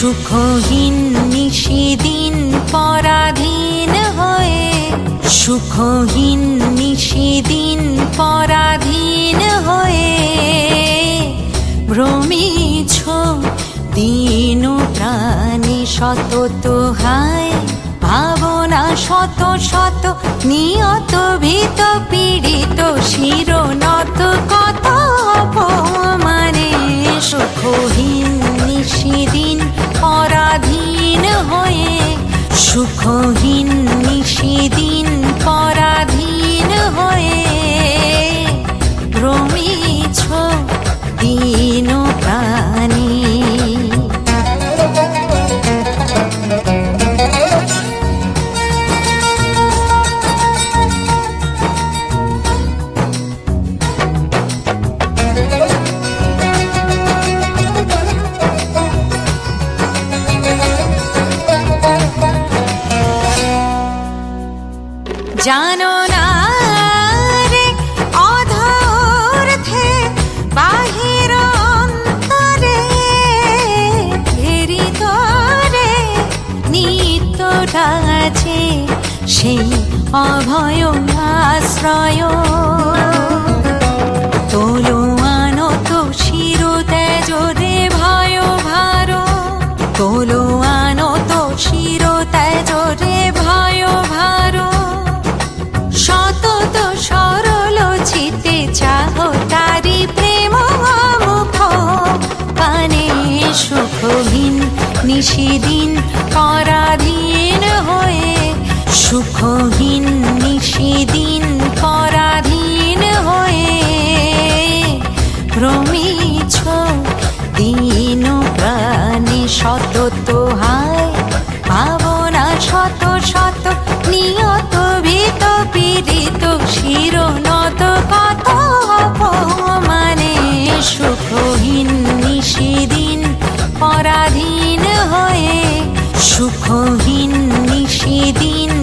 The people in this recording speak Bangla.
সুখহীন নিশিদিন, পরাধীন হয়ে। সুখহীন নিশিদিন, পরাধীন হয়ে। ভ্রমিছ দিন প্রাণী শত হায় ভাবনা শত শত নিয়ত ভীত পীড়িত শিরনত কত মানে সুখহীন নিশিদিন পরাধীন হয়ে সুখহীন নিশিদিন জানো না রে বাহির নিত্য আছে সেই অভয় আশ্রয়। তোলো আনত শিরতে জোরে ভয় ভার। তোলো আনত শিরতে জোরে ভয় নিশিদিন পরাধীন হয়ে সুখহীন নিশিদিন সুখহীন নিষেদিন